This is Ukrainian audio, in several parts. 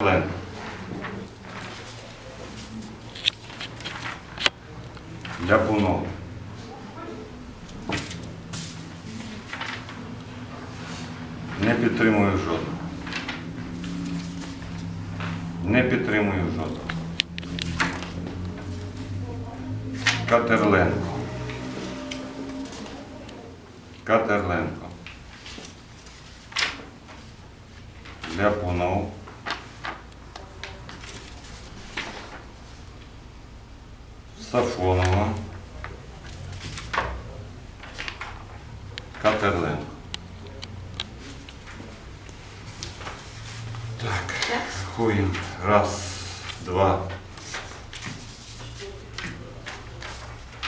Олен. Ляпунов. Не підтримую жодного. Не підтримую жодного. Катерленко. Катерленко. Ляпунов. Сафонова. Катерленко. Так, рахуємо. Раз, два,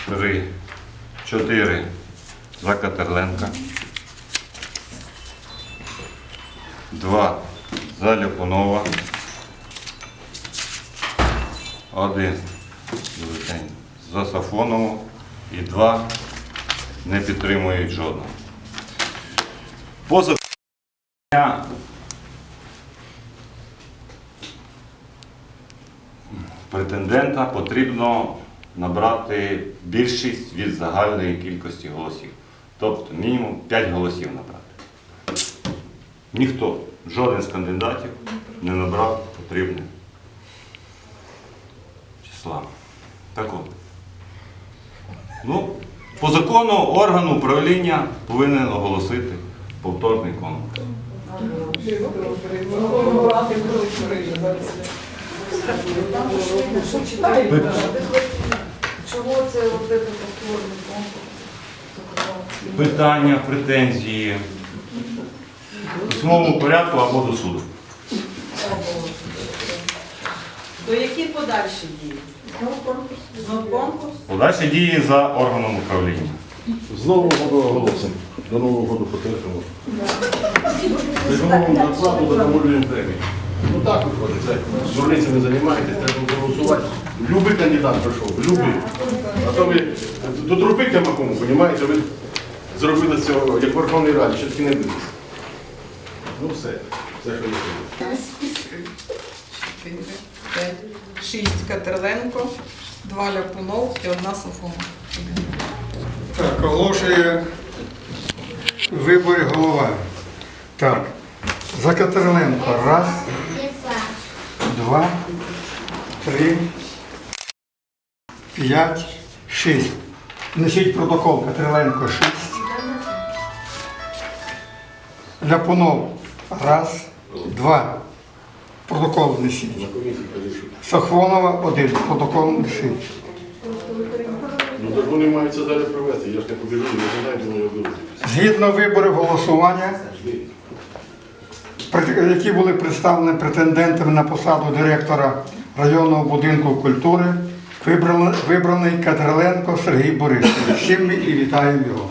три, чотири за Катерленка. Два за Ляпунова. Один бюлетень за Сафонову і два не підтримують жодного. По закону претендента потрібно набрати більшість від загальної кількості голосів. Тобто мінімум 5 голосів набрати. Ніхто, жоден з кандидатів не набрав потрібне числа. Так от. Ну, по закону орган управління повинен оголосити повторний конкурс. Чого це повторний конкурс? Питання, претензії в письмовому порядку або до суду. То які подальші дії? Знов конкурс. Подальші дії за органом управління. З Нового року оголосимо. До Нового року потерпимо. Законом зарплату задоволюємо премію. Ну так виходить. це. не займаєтесь, треба голосувати. Любий кандидат прийшов. любий. А то ви тут робити нема розумієте? Ви зробили з цього, як Верховний Раді, ще таки не дивитися. Ну все, все, що я хотів. 5, 6 Катерленко, 2 Ляпунов і 1 Сафонов. Так, оголошує вибори голова. Так, за Катерленко. Раз, два, три, п'ять, шість. Внесіть протокол Катерленко шість. Ляпунов. Раз, два. Протокол несіть. На комісії кажуть, Сахвонова один. Протокол несіть. ну так вони мають це далі провести. Я ж не побіжу, не знаю, де вони. Згідно виборів голосування, які були представлені претендентами на посаду директора районного будинку культури, вибраний Катерленко Сергій Борисович. Чим ми і вітаємо його.